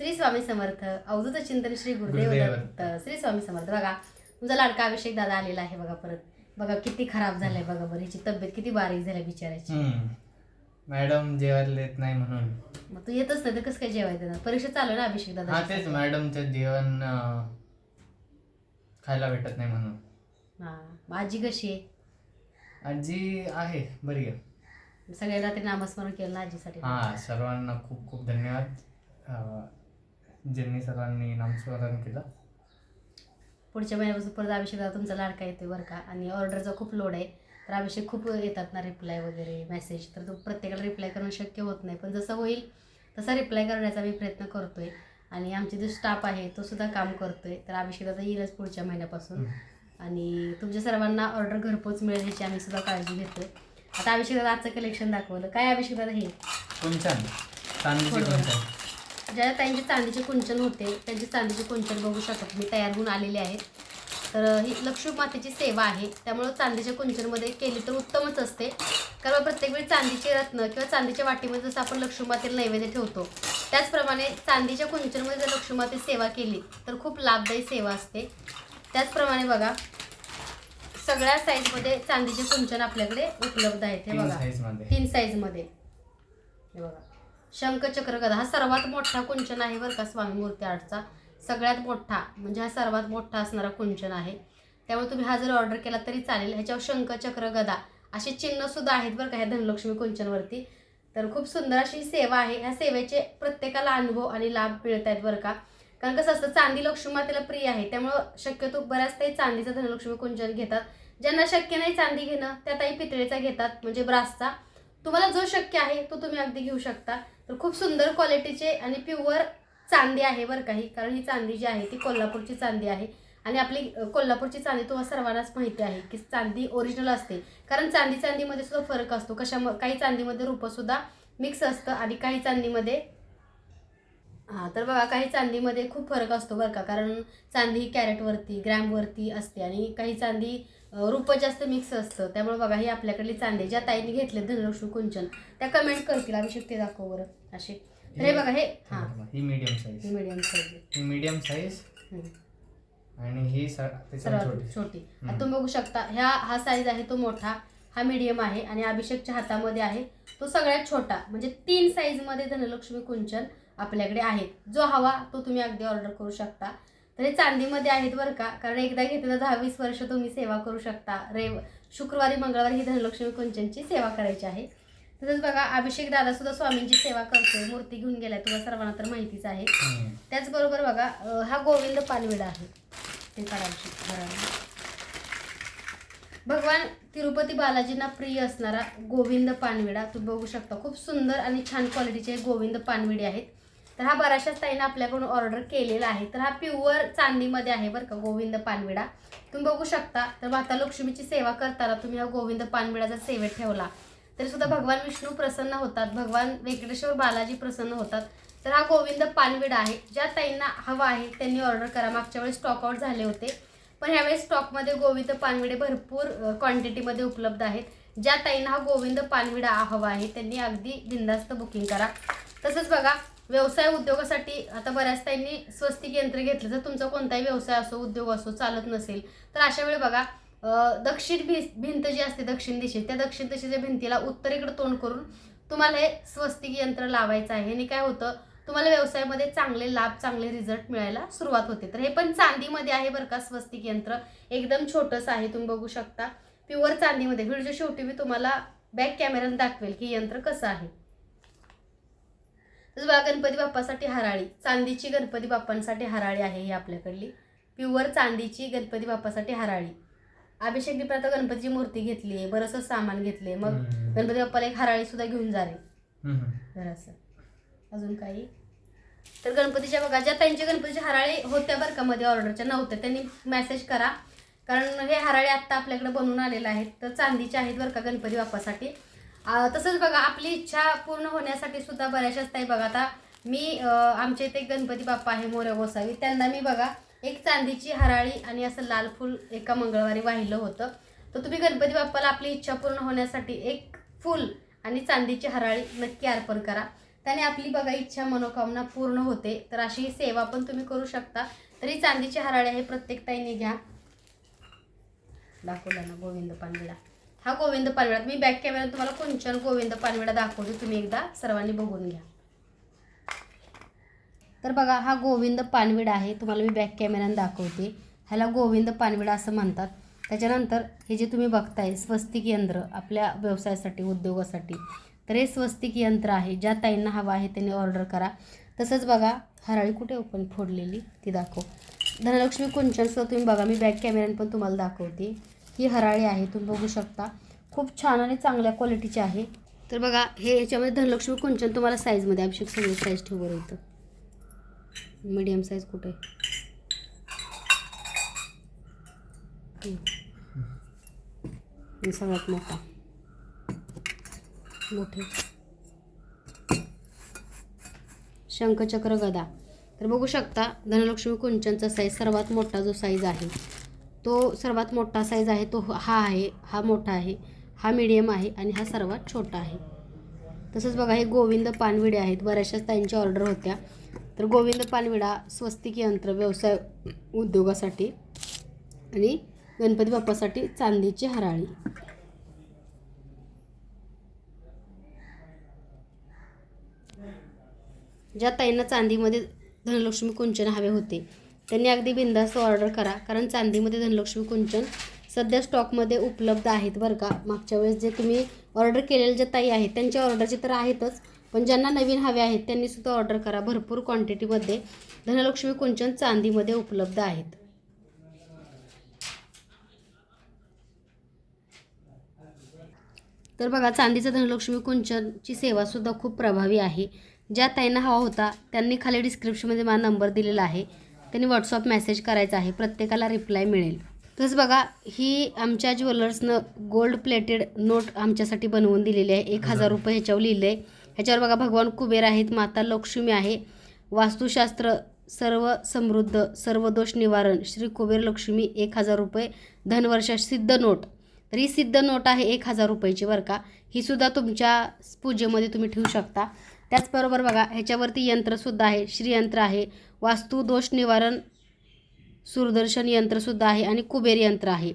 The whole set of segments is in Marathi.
श्री स्वामी समर्थ अवधूत चिंतन श्री गुरुदेव दत्त श्री स्वामी समर्थ. बघा तुमचा लाडका अभिषेक दादा आलेला आहे बघा परत. बघा किती खराब झालाय बघा बरं हिची तब्येत किती बारीक झाली बिचारायची. मॅडम जेवायला येत नाही म्हणून. मग तू येतच नाही तर कसं काय जेवायचं ना? परीक्षा चालू आहे ना अभिषेक दादा हा तेच मॅडमचं जेवण अं, खायला भेटत नाही म्हणून. हा मग आजी कशी आहे? आजी आहे बरी आहे. सगळ्या रात्री नामस्मरण केलं ना आजीसाठी. हा सर्वांना खूप खूप धन्यवाद. अं, ज्यांनी सर्वांनी नामस्मरण केलं. पुढच्या महिन्यापासून परत अभिषेक दादा तुमचा लाडका येतोय बरं का? आणि ऑर्डरचा खूप लोड आहे. तर अभिषेक खूप येतात ना रिप्लाय वगैरे मेसेज तर तो प्रत्येकाला रिप्लाय करणं शक्य होत नाही. पण जसं होईल तसा रिप्लाय करण्याचा मी प्रयत्न करतोय. आणि आमचे जो स्टाफ आहे तो सुद्धा काम करतोय. तर अभिषेक दादा येईलच पुढच्या महिन्यापासून. आणि तुमच्या सर्वांना ऑर्डर घरपोच मिळेल ह्याची आम्ही सुद्धा काळजी घेतोय. आता अभिषेक आजचं कलेक्शन दाखवलं. काय अभिषेक हे. कुंचन ज्या त्यांचे चांदीचे कुंचन होते त्यांचे चांदीचे कुंचन बघू शकता. तुम्ही तयार होऊन आलेले आहेत. तर ही लक्ष्मी मातेची सेवा आहे. त्यामुळं चांदीच्या कुंचनमध्ये केली तर उत्तमच असते. कारण प्रत्येक वेळी चांदीचे रत्न किंवा चांदीच्या वाटीमध्ये जसं आपण लक्ष्मी मातेला नैवेद्य ठेवतो त्याचप्रमाणे चांदीच्या कुंचनमध्ये जर लक्ष्मी माते सेवा केली तर खूप लाभदायी सेवा असते. त्याचप्रमाणे बघा सगळ्या साईजमध्ये चांदीचे कुंचन आपल्याकडे उपलब्ध आहेत. हे बघा. तीन साईजमध्ये हे बघा. शंखचक्र गदा हा सर्वात मोठा कुंचन आहे बरं का स्वामी मूर्ती आर्टचा. सगळ्यात मोठा म्हणजे हा सर्वात मोठा असणारा कुंचन आहे. त्यामुळे तुम्ही हा जर ऑर्डर केला तरी चालेल. ह्याच्यावर शंखचक्र गदा असे चिन्हसुद्धा आहेत बरं का ह्या धनलक्ष्मी कुंचनवरती. तर खूप सुंदर अशी सेवा आहे. ह्या सेवेचे प्रत्येकाला अनुभव आणि लाभ मिळत आहेत बरं का. कारण कसं असतं चांदी लक्ष्मी मातेला प्रिय आहे. त्यामुळं शक्यतो बऱ्याच काही चांदीचं धनलक्ष्मी कुंचन घेतात. ज्यांना शक्य नाही चांदी घेणं त्या ताई पितळेचा घेतात म्हणजे ब्रासचा. तुम्हाला जो शक्य आहे तो तुम्ही अगदी घेऊ शकता. तर खूप सुंदर क्वालिटीचे आणि प्युअर चांदी आहे बरं काही कारण ही चांदी जी आहे ती कोल्हापूरची चांदी आहे. आणि आपली कोल्हापूरची चांदी तुम्हाला सर्वांनाच माहिती आहे की चांदी ओरिजिनल असते. कारण चांदी चांदीमध्ये सुद्धा फरक असतो. कशा काही चांदीमध्ये रूपंसुद्धा मिक्स असतं आणि काही चांदीमध्ये हां तर बघा काही चांदीमध्ये खूप फरक असतो बरं का. कारण चांदी ही कॅरेटवरती ग्रॅमवरती असते आणि काही चांदी रूपं जास्त मिक्स असतं. त्यामुळे बघा ही आपल्याकडली चांदी ज्या ताईने घेतले धनलक्ष्मी कुंचन त्या कमेंट करतील. अभिषेक ते दाखव बरं. असे. तर हे बघा हे हां. ही मीडियम साईज ही मीडियम साईज ही मीडियम साईज आणि ही सर्वात छोटी. तुम्ही बघू शकता ह्या हा साईज आहे तो मोठा हा मीडियम आहे आणि अभिषेकच्या हातामध्ये आहे तो सगळ्यात छोटा. म्हणजे तीन साईजमध्ये धनलक्ष्मी कुंचन आपल्याकडे आहेत. जो हवा तो तुम्ही अगदी ऑर्डर करू शकता. तर हे चांदीमध्ये आहेत बरं का? कारण एकदा घेतलं दहा वीस वर्ष तुम्ही सेवा करू शकता. रेव शुक्रवारी मंगळवारी ही धनलक्ष्मी कुंचनची सेवा करायची आहे. तसंच बघा अभिषेक दादा सुद्धा स्वामींची सेवा करतोय. मूर्ती घेऊन गेलाय. तुम्हाला सर्वांना तर माहितीच आहे. त्याचबरोबर बघा हा गोविंद पानविडा आहे. ते घराला. भगवान तिरुपती बालाजींना प्रिय असणारा गोविंद पानविडा तुम्ही बघू शकता. खूप सुंदर आणि छान क्वालिटीचे गोविंद पानविडे आहेत. तर हा बऱ्याचशाच ताईनं आपल्याकडून ऑर्डर केलेला आहे. तर हा प्युअर चांदीमध्ये आहे बरं का गोविंद पानविडा. तुम्ही बघू शकता. तर माता लक्ष्मीची सेवा करताना तुम्ही हा गोविंद पानविडा जर सेवेत ठेवला. तरी सुद्धा भगवान विष्णू प्रसन्न होतात. भगवान व्यंकटेश्वर बालाजी प्रसन्न होतात. तर हा गोविंद पानविडा आहे. ज्या ताईंना हवा आहे त्यांनी ऑर्डर करा. मागच्या वेळेस स्टॉकआउट झाले होते. पण ह्यावेळेस स्टॉकमध्ये गोविंद पानविडे भरपूर क्वांटिटीमध्ये उपलब्ध आहेत. ज्या ताईंना हा गोविंद पानविडा हवा आहे त्यांनी अगदी बिंदास्त बुकिंग करा. तसंच बघा व्यवसाय उद्योगासाठी आता बऱ्याच त्यांनी स्वस्तिक यंत्र घेतलं. जर तुमचा कोणताही व्यवसाय असो उद्योग असो चालत नसेल तर अशा वेळी बघा दक्षिण भि भिंत जी असते दक्षिण दिशेत त्या दक्षिण दिशेच्या भिंतीला उत्तरेकडे तोंड करून तुम्हाला हे स्वस्तिक यंत्र लावायचं आहे. आणि काय होतं तुम्हाला व्यवसायामध्ये चांगले लाभ चांगले रिझल्ट मिळायला सुरुवात होते. तर हे पण चांदीमध्ये आहे बरं का स्वस्तिक यंत्र. एकदम छोटंसं आहे तुम्ही बघू शकता. प्युअर चांदीमध्ये. व्हिडिओच्या शेवटी मी तुम्हाला बॅक कॅमेऱ्यानं दाखवेल की हे यंत्र कसं आहे. तसं बघा गणपती बाप्पासाठी हराळी. चांदीची गणपती बाप्पांसाठी हराळी आहे ही आपल्याकडली. प्युअर चांदीची गणपती बाप्पासाठी हराळी. अभिषेकने पण आता गणपतीची मूर्ती घेतली आहे बरंचसं सामान घेतले मग हम्म. गणपती बाप्पाला एक हराळी सुद्धा घेऊन जा रे. हम्म. जरासं. अजून काही? तर गणपतीच्या बघा ज्या त्यांच्या गणपतीच्या हराळी होत्या बरं का मध्ये ऑर्डरच्या नव्हत्या त्यांनी मेसेज करा. कारण हे हराळे आत्ता आपल्याकडे बनवून आलेले आहेत तर चांदीचे आहेत बरं का गणपती बाप्पासाठी. तसंच बघा आपली इच्छा पूर्ण होण्यासाठी सुद्धा बऱ्याचशाच ताई बघा आता मी आमच्या इथे एक गणपती बाप्पा आहे मोऱ्या गोसावी. त्यांना मी बघा एक चांदीची हराळी आणि असं लाल फूल एका मंगळवारी वाहिलं होतं. तर तुम्ही गणपती बाप्पाला आपली इच्छा पूर्ण होण्यासाठी एक फूल आणि चांदीची हराळी नक्की अर्पण करा. त्याने आपली बघा इच्छा मनोकामना पूर्ण होते. तर अशी ही सेवा पण तुम्ही करू शकता. तरी चांदीची हराळी हे प्रत्येक ताईने घ्या. दाखवला ना गोविंद पानविडा हा गोविंद पानविडा मी बॅक कॅमेरा तुम्हाला कुंचन गोविंद पानविडा दाखवते तुम्ही एकदा सर्वांनी बघून घ्या. तर बघा हा गोविंद पानविडा आहे तुम्हाला मी बॅक कॅमेऱ्याने दाखवते. ह्याला गोविंद पानविडा असं म्हणतात. त्याच्यानंतर हे जे तुम्ही बघताय स्वस्तिक यंत्र आपल्या व्यवसायासाठी उद्योगासाठी तर हे स्वस्तिक यंत्र आहे ज्या ताईंना हवं आहे त्यांनी ऑर्डर करा. तसंच बघा हराळी कुठे ओपन फोडलेली ती दाखव. धनलक्ष्मी कुंचनसुद्धा तुम्ही बघा मी बॅक कॅमेऱ्याने पण तुम्हाला दाखवते. ही हराळी आहे तुम्ही बघू शकता. खूप छान आणि चांगल्या क्वालिटीची आहे. तर बघा हे याच्यामध्ये धनलक्ष्मी कुंचन तुम्हाला साईजमध्ये अभिषेक सगळे साईज ठेवू बरं इथं. मीडियम साईज कुठे? सगळ्यात मोठा. मोठे. शंखचक्र गदा. तर बघू शकता धनलक्ष्मी कुंचनचा साईज सर्वात मोठा जो साईज आहे. तो सर्वात मोठा साईज आहे तो हा आहे हा मोठा आहे हा मीडियम आहे आणि हा सर्वात छोटा आहे. तसंच बघा हे गोविंद पानविडे आहेत. बऱ्याचशाच त्यांच्या ऑर्डर होत्या. तर गोविंद पानविडा स्वस्तिक यंत्र व्यवसाय उद्योगासाठी आणि गणपती बाप्पासाठी चांदीची हराळी. ज्या ताईंना चांदीमध्ये धनलक्ष्मी कुंचन हवे होते त्यांनी अगदी बिंदास्त ऑर्डर करा. कारण चांदीमध्ये धनलक्ष्मी कुंचन सध्या स्टॉकमध्ये उपलब्ध आहेत बरं का. मागच्या वेळेस जे तुम्ही ऑर्डर केलेले जे ताई आहेत त्यांच्या ऑर्डरचे तर आहेतच. पण ज्यांना नवीन हवे आहेत त्यांनीसुद्धा ऑर्डर करा. भरपूर क्वांटिटीमध्ये धनलक्ष्मी कुंचन चांदीमध्ये उपलब्ध आहेत. तर बघा चांदीचं धनलक्ष्मी कुंचनची सेवासुद्धा खूप प्रभावी आहे. ज्या ताईंना हवा होता त्यांनी खाली डिस्क्रिप्शनमध्ये माझा नंबर दिलेला आहे. त्यांनी व्हॉट्सअप मेसेज करायचा आहे. प्रत्येकाला रिप्लाय मिळेल. तसंच बघा ही आमच्या ज्वेलर्सनं गोल्ड प्लेटेड नोट आमच्यासाठी बनवून दिलेली आहे. एक हजार रुपये ह्याच्यावर लिहिलं आहे ह्याच्यावर बघा भगवान कुबेर आहेत माता लक्ष्मी आहे. वास्तुशास्त्र सर्व समृद्ध सर्व दोष निवारण श्री कुबेर लक्ष्मी एक हजार रुपये धनवर्ष सिद्ध नोट तर ही सिद्ध नोट आहे एक हजार रुपयाची बरं का? ही सुद्धा तुमच्या पूजेमध्ये तुम्ही ठेवू शकता. त्याचबरोबर बघा ह्याच्यावरती यंत्रसुद्धा आहे श्रीयंत्र आहे वास्तू दोष निवारण सूरदर्शन यंत्रसुद्धा आहे आणि कुबेर यंत्र आहे.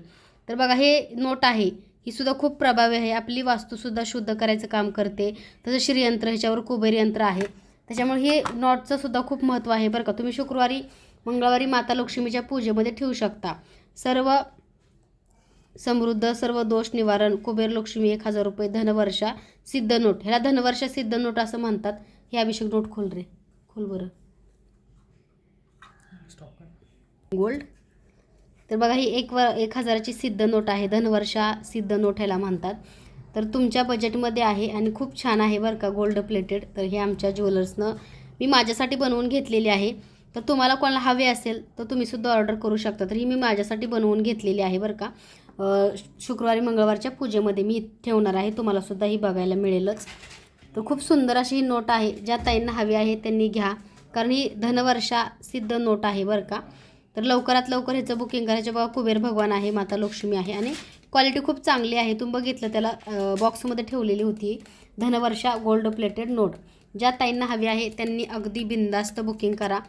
तर बघा हे नोट आहे ही सुद्धा खूप प्रभावी आहे. आपली वास्तूसुद्धा शुद्ध करायचं काम करते. तसं श्रीयंत्र ह्याच्यावर कुबेर यंत्र आहे. त्याच्यामुळे हे नॉटचं सुद्धा खूप महत्त्व आहे बरं का. तुम्ही शुक्रवारी मंगळवारी माता लक्ष्मीच्या पूजेमध्ये ठेवू शकता. सर्व समृद्ध सर्व दोष निवारण कुबेर लक्ष्मी एक हजार रुपये धनवर्षा सिद्ध नोट. ह्याला धनवर्षा सिद्ध नोट असं म्हणतात. हे अभिषेक नोट खोल रे. खोल बरं. गोल्ड तर बघा ही एक व एक हजाराची सिद्ध नोट आहे. धनवर्षा सिद्ध नोट ह्याला म्हणतात. तर तुमच्या बजेटमध्ये आहे आणि खूप छान आहे बरं का गोल्ड प्लेटेड तर हे आमच्या ज्वेलर्सनं मी माझ्यासाठी बनवून घेतलेली आहे. तर तुम्हाला कोणाला हवे असेल तर तुम्हीसुद्धा ऑर्डर करू शकता. तर ही मी माझ्यासाठी बनवून घेतलेली आहे बरं का. शुक्रवारी मंगळवारच्या पूजेमध्ये मी ठेवणार आहे. तुम्हालासुद्धा ही बघायला मिळेलच. तर खूप सुंदर अशी ही नोट आहे. ज्या ताईंना हवी आहे त्यांनी घ्या. कारण ही धनवर्षा सिद्ध नोट आहे बरं का. तर लवकरात लवकर ह्याचं बुकिंग करायचं. बाबा कुबेर भगवान आहे माता लक्ष्मी आहे आणि क्वालिटी खूप चांगली आहे. तुम्ही बघितलं त्याला बॉक्समध्ये ठेवलेली होती धनवर्षा गोल्ड प्लेटेड नोट ज्या ताईंना हवी आहे त्यांनी अगदी बिंदास्त बुकिंग करा.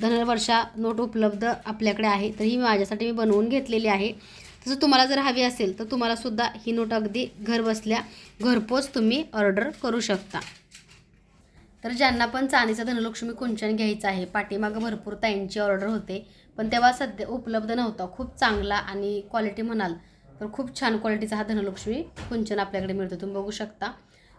धनवर्षा नोट उपलब्ध आपल्याकडे आहे. तर ही माझ्यासाठी मी बनवून घेतलेली आहे. तसं तुम्हाला जर हवी असेल तर तुम्हाला सुद्धा ही नोट अगदी घरबसल्या घरपोच तुम्ही ऑर्डर करू शकता. तर ज्यांना पण चांदीचा धनलक्ष्मी कुंचन घ्यायचं आहे पाठीमागं भरपूर ताईंची ऑर्डर होते पण तेव्हा सध्या उपलब्ध नव्हता. खूप चांगला आणि क्वालिटी म्हणाल तर खूप छान क्वालिटीचा हा धनलक्ष्मी कुंचन आपल्याकडे मिळतो. तुम्ही बघू शकता.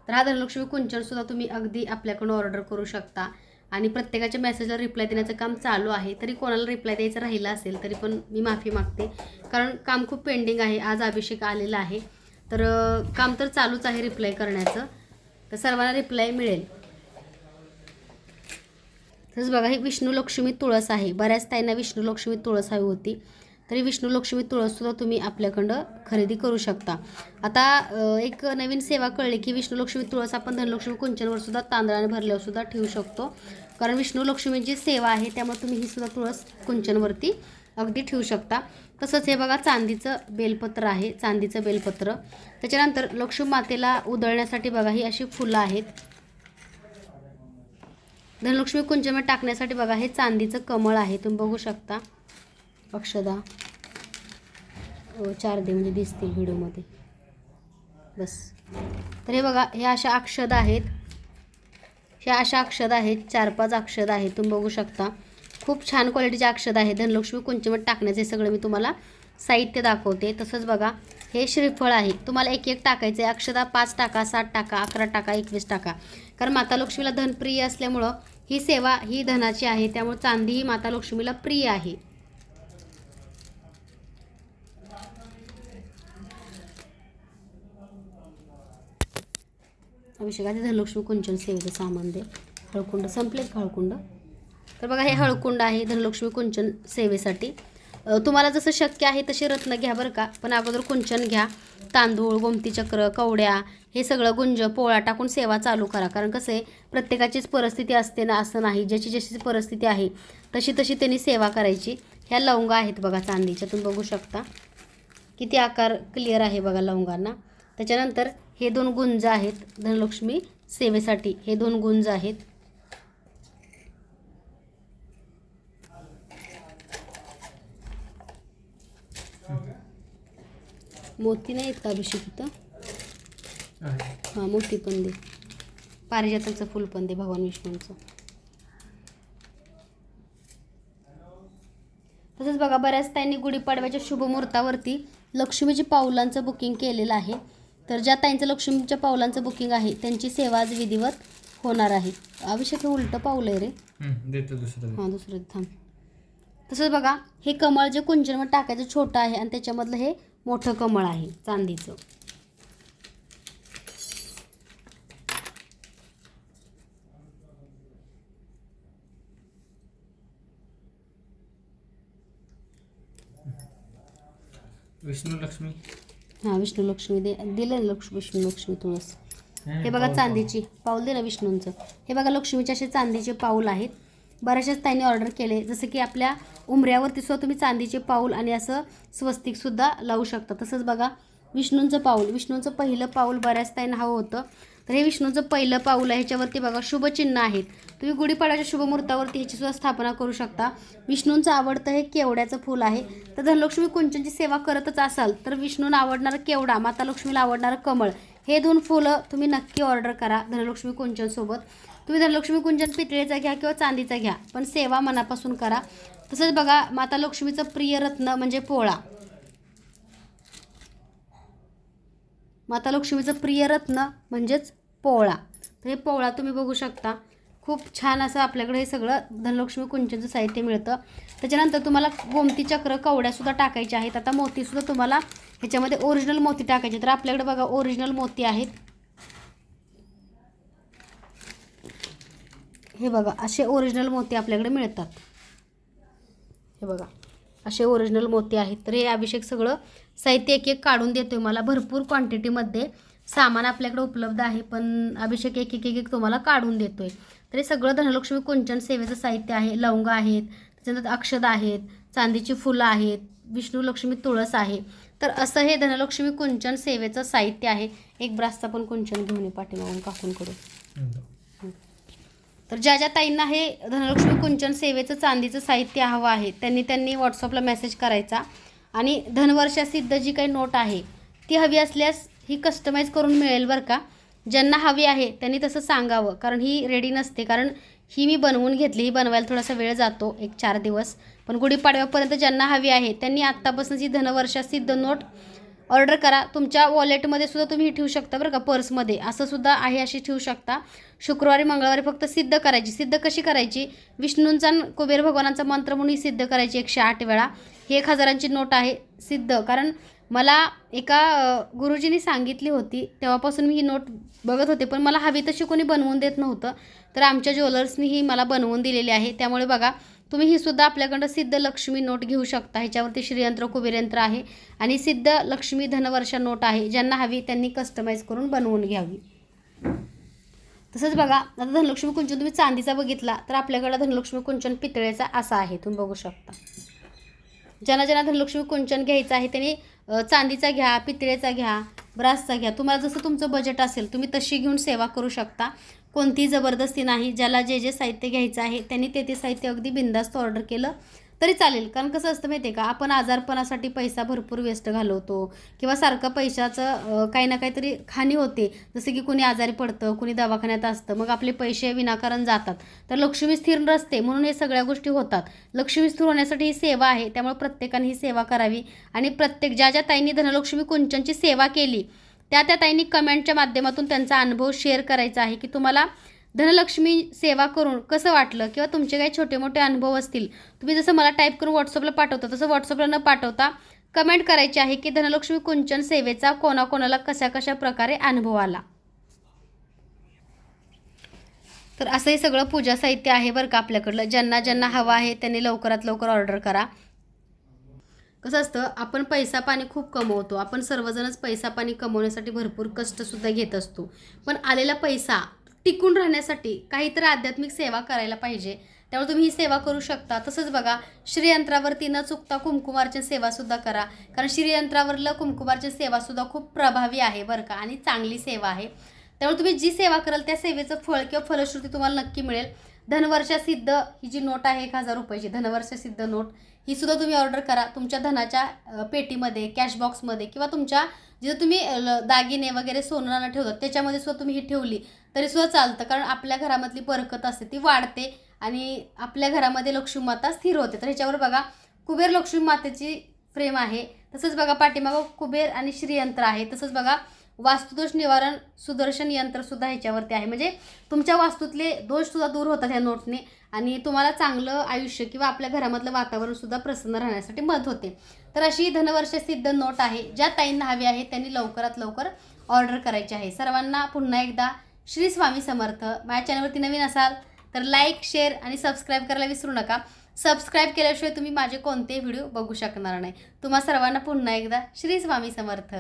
तर हा धनलक्ष्मी कुंचनसुद्धा तुम्ही अगदी आपल्याकडून ऑर्डर करू शकता. आणि प्रत्येकाच्या मेसेजला रिप्लाय देण्याचं काम चालू आहे. तरी कोणाला रिप्लाय द्यायचं राहिलं असेल तरी पण मी माफी मागते. कारण काम खूप पेंडिंग आहे. आज अभिषेक आलेला आहे. तर काम तर चालूच आहे रिप्लाय करण्याचं. तर सर्वांना रिप्लाय मिळेल. तसंच बघा ही विष्णू लक्ष्मी तुळस आहे. बऱ्याच ताईंना विष्णू लक्ष्मी तुळस हवी होती. तरी विष्णू लक्ष्मी तुळससुद्धा तुम्ही आपल्याकडं खरेदी करू शकता. आता एक नवीन सेवा कळली की विष्णू लक्ष्मी तुळस आपण धनलक्ष्मी कुंचनवर सुद्धा तांदळाने भरल्यावर सुद्धा ठेवू शकतो. कारण विष्णू लक्ष्मीची सेवा आहे त्यामुळे तुम्ही ही सुद्धा तुळस कुंचनवरती अगदी ठेवू शकता. तसंच हे बघा चांदीचं बेलपत्र आहे चांदीचं बेलपत्र. त्याच्यानंतर लक्ष्मी मातेला उधळण्यासाठी बघा ही अशी फुलं आहेत. धनलक्ष्मी कुंचनमध्ये टाकण्यासाठी बघा हे चांदीचं कमळ आहे तुम्ही बघू शकता. अक्षदा चार दे म्हणजे दिसतील व्हिडिओमध्ये. बस. तर हे बघा हे अशा अक्षद आहेत. ह्या अशा अक्षद आहेत चार पाच अक्षद आहेत तुम्ही बघू शकता. खूप छान क्वालिटीचे अक्षद आहेत. धनलक्ष्मी कुंचमट टाकण्याचे सगळं मी तुम्हाला साहित्य दाखवते. तसंच बघा हे श्रीफळ आहे. तुम्हाला एक एक टाकायचं आहे. अक्षदा पाच टाका सात टाका अकरा टाका एकवीस टाका. कारण माता लक्ष्मीला धनप्रिय असल्यामुळं ही सेवा ही धनाची आहे. त्यामुळे चांदी ही माता लक्ष्मीला प्रिय आहे. अभिषेकाचे धनलक्ष्मी कुंचन सेवेचं सामान दे. हळकुंड संपलेत हळकुंड? तर बघा हे हळकुंड आहे धनलक्ष्मी कुंचन सेवेसाठी. तुम्हाला जसं शक्य आहे तसे रत्न घ्या बरं का. पण अगोदर कुंचन घ्या तांदूळ गोमती चक्र कवड्या हे सगळं गुंज पोळा टाकून सेवा चालू करा. कारण कसं आहे प्रत्येकाचीच परिस्थिती असते ना असं नाही. ज्याची जशी परिस्थिती आहे तशी तशी त्यांनी सेवा करायची. ह्या लवंगा आहेत बघा चांदीच्या तुम्ही बघू शकता. किती आकार क्लिअर आहे बघा लवंगांना. त्याच्यानंतर हे दोन गुंज आहेत धनलक्ष्मी सेवेसाठी. हे दोन गुंज आहेत. मोती नाही आहेत का अभिषेक इथं? हां मोती पण दे. पारिजाताचं फुल पण दे भगवान विष्णूंचं. तसंच बघा बऱ्याच त्यांनी गुढीपाडव्याच्या शुभमुहूर्तावरती लक्ष्मीची पाऊलांचं बुकिंग केलेलं आहे. तर ज्या ताईंचं लक्ष्मीच्या पाऊलांचं बुकिंग आहे त्यांची सेवा आज विधिवत होणार आहे. अभिषेक हे उलटं पाऊल आहे रे. देतो दुसरं हां दुसरं थांब. तसंच बघा हे कमळ जे कुंचनमध्ये टाकायचं छोटं आहे आणि त्याच्यामधलं हे मोठं कमळ आहे चांदीचं. विष्णू लक्ष्मी. हां विष्णू लक्ष्मी दे दिलं ना लक्ष्मी विष्णू लक्ष्मी तुळस. हे बघा चांदीची पाऊल. दे ना विष्णूंचं. हे बघा लक्ष्मीचे असे चांदीचे पाऊल आहेत. बऱ्याचशाच ताईंनी ऑर्डर केले. जसं की आपल्या उमऱ्यावरती सुद्धा तुम्ही चांदीचे पाऊल आणि असं स्वस्तिकसुद्धा लावू शकता. तसंच बघा विष्णूंचं पाऊल. विष्णूंचं पहिलं पाऊल बऱ्याच ताईंना हवं होतं. तर हे विष्णूचं पहिलं पाऊल आहे. ह्याच्यावरती बघा शुभचिन्ह आहेत. तुम्ही गुढीपाडाच्या शुभमुहूर्तावरती ह्याची सुद्धा स्थापना करू शकता. विष्णूंचं आवडतं हे केवड्याचं फूल आहे. तर धनलक्ष्मी कुंचनची सेवा करतच असाल तर विष्णूंना आवडणारं केवडा माता लक्ष्मीला आवडणारं कमळ हे दोन फुलं तुम्ही नक्की ऑर्डर करा धनलक्ष्मी कुंचनसोबत. तुम्ही धनलक्ष्मी कुंचन पितळेचा घ्या किंवा चांदीचा घ्या पण सेवा मनापासून करा. तसंच बघा माता लक्ष्मीचं प्रिय रत्न म्हणजे पोळा. माता लक्ष्मीचं प्रिय रत्न म्हणजेच पोळा. तर हे पोळा तुम्ही बघू शकता. खूप छान असं आपल्याकडे हे सगळं धनलक्ष्मी कुंचनचं साहित्य मिळतं. त्याच्यानंतर तुम्हाला गोमती चक्र कवड्यासुद्धा टाकायच्या आहेत. आता मोतीसुद्धा तुम्हाला ह्याच्यामध्ये ओरिजिनल मोती टाकायचे तर आपल्याकडे बघा ओरिजिनल मोती आहेत. हे बघा असे ओरिजिनल मोती आपल्याकडे मिळतात. हे बघा असे ओरिजिनल मोती आहेत. तर हे अभिषेक सगळं साहित्य एक एक काढून देतो मला. भरपूर क्वांटिटीमध्ये सामान आपल्याकडे उपलब्ध आहे पण अभिषेक एक एक एक एक तुम्हाला काढून देतोय. तर हे सगळं धनलक्ष्मी कुंचन सेवेचं साहित्य आहे लवंग आहेत त्याच्यानंतर अक्षद आहेत चांदीची फुलं आहेत विष्णू लक्ष्मी तुळस आहे. तर असं हे धनलक्ष्मी कुंचन सेवेचं साहित्य आहे. एक ब्रासचा पण कुंचन घेऊन ये पाठीमागून काकूंकडून तर ज्या ज्या ताईंना हे धनलक्ष्मी कुंचन सेवेचं चांदीचं साहित्य हवं आहे त्यांनी त्यांनी व्हॉट्सअपला मेसेज करायचा. आणि धनवर्षा सिद्ध जी काही नोट आहे ती हवी असल्यास ही कस्टमाइज करून मिळेल बरं का. ज्यांना हवी आहे त्यांनी तसं सांगावं. कारण ही रेडी नसते. कारण ही मी बनवून घेतली. ही बनवायला थोडासा वेळ जातो एक चार दिवस. पण गुढीपाडव्यापर्यंत ज्यांना हवी आहे त्यांनी आत्तापासूनच ही धनवर्षा सिद्ध नोट ऑर्डर करा. तुमच्या वॉलेटमध्ये सुद्धा तुम्ही ठेवू शकता बरं का पर्समध्ये. असं सुद्धा आहे अशी ठेवू शकता. शुक्रवारी मंगळवारी फक्त सिद्ध करायची. सिद्ध कशी करायची? विष्णूंचा कुबेर भगवानांचा मंत्र म्हणून ही सिद्ध करायची एकशे आठ वेळा. ही एक हजारांची नोट आहे सिद्ध. कारण मला एका गुरुजींनी सांगितली होती. तेव्हापासून मी ही नोट बघत होते पण मला हवी तशी कोणी बनवून देत नव्हतं. तर आमच्या ज्वेलर्सनी ही मला बनवून दिलेली आहे. त्यामुळे बघा तुम्ही ही सुद्धा आपल्याकडं सिद्ध लक्ष्मी नोट घेऊ शकता. ह्याच्यावरती श्रीयंत्र कुबेरयंत्र आहे. आणि सिद्ध लक्ष्मी धनवर्षा नोट आहे ज्यांना हवी त्यांनी कस्टमाइज करून बनवून घ्यावी. तसंच बघा आता धनलक्ष्मी कुंचन तुम्ही चांदीचा बघितला तर आपल्याकडं धनलक्ष्मी कुंचन पितळेचा असा आहे. तुम्ही बघू शकता. ज्यांना ज्यांना धनलक्ष्मी कुंचन घ्यायचं आहे त्यांनी चांदीचा घ्या पितळेचा घ्या ब्रासचा घ्या. तुम्हाला जसं तुमचं बजेट असेल तुम्ही तशी घेऊन सेवा करू शकता. कोणतीही जबरदस्ती नाही. ज्याला जे जे साहित्य घ्यायचं आहे त्यांनी ते ते साहित्य अगदी बिंदास्त ऑर्डर केलं. तरी चालेल. कारण कसं असतं माहिती आहे का आपण आजारपणासाठी पैसा भरपूर वेस्ट घालवतो किंवा सारखं पैशाचं काही ना काहीतरी हानी होते. जसं की कुणी आजारी पडतं कुणी दवाखान्यात असतं मग आपले पैसे विनाकारण जातात. तर लक्ष्मी स्थिर नसते म्हणून हे सगळ्या गोष्टी होतात. लक्ष्मी स्थिर होण्यासाठी ही सेवा आहे त्यामुळे प्रत्येकाने ही सेवा करावी. आणि प्रत्येक ज्या ज्या ताईंनी धनलक्ष्मी कुंचनची सेवा केली त्या त्या ताईंनी कमेंटच्या माध्यमातून त्यांचा अनुभव शेअर करायचा आहे की तुम्हाला धनलक्ष्मी सेवा करून कसं वाटलं? किंवा तुमचे काही छोटे मोठे अनुभव असतील तुम्ही जसं मला टाईप करून व्हॉट्सअपला पाठवता तसं व्हॉट्सअपला न पाठवता कमेंट करायची आहे की धनलक्ष्मी कुंचन सेवेचा कोणाकोणाला कशा कशा प्रकारे अनुभव आला? तर असंही सगळं पूजा साहित्य आहे बरं का आपल्याकडलं. ज्यांना ज्यांना हवं आहे त्यांनी लवकरात लवकर ऑर्डर करा. कसं असतं आपण पैसा पाणी खूप कमवतो. आपण सर्वजणच पैसा पाणी कमवण्यासाठी भरपूर कष्टसुद्धा घेत असतो. पण आलेला पैसा टिकून राहण्यासाठी काहीतरी आध्यात्मिक सेवा करायला पाहिजे. त्यामुळे तुम्ही ही सेवा करू शकता. तसंच बघा श्रीयंत्रावरती न चुकता कुमकुमारच्या सेवासुद्धा करा. कारण श्रीयंत्रावरलं कुमकुमारच्या सेवासुद्धा खूप प्रभावी आहे बरं का आणि चांगली सेवा आहे. त्यामुळे तुम्ही जी सेवा कराल त्या सेवेचं फळ किंवा फलश्रुती तुम्हाला नक्की मिळेल. धनवर्षा सिद्ध ही जी नोट आहे एक हजार रुपयाची धनवर्षा सिद्ध नोट ही सुद्धा तुम्ही ऑर्डर करा. तुमच्या धनाच्या पेटीमध्ये कॅश बॉक्समध्ये किंवा तुमच्या जिथं तुम्ही ल- दागिने वगैरे सोनं ठेवतात त्याच्यामध्ये सुद्धा तुम्ही ही ठेवली तरी सुद्धा चालतं. कारण आपल्या घरामधली बरकत असते ती वाढते आणि आपल्या घरामध्ये लक्ष्मी माता स्थिर होते. तर ह्याच्यावर बघा कुबेर लक्ष्मी मातेची फ्रेम आहे. तसंच बघा पाठीमागं कुबेर आणि श्रीयंत्र आहे. तसंच बघा वास्तुदोष निवारण सुदर्शन यंत्रसुद्धा ह्याच्यावरती आहे. म्हणजे तुमच्या वास्तूतले दोष सुद्धा दूर होतात ह्या नोटने आणि तुम्हाला चांगलं आयुष्य किंवा आपल्या घरामधलं वातावरणसुद्धा प्रसन्न राहण्यासाठी मदत होते. तर अशी धनवर्ष सिद्ध नोट आहे ज्या ताईंना हवी आहे त्यांनी लवकरात लवकर ऑर्डर करायची आहे. सर्वांना पुन्हा एकदा श्री स्वामी समर्थ. माझ्या चॅनलवरती नवीन असाल तर लाईक शेअर आणि सबस्क्राईब करायला विसरू नका. सबस्क्राईब केल्याशिवाय तुम्ही माझे कोणतेही व्हिडिओ बघू शकणार नाही. तुम्हा सर्वांना पुन्हा एकदा श्री स्वामी समर्थ.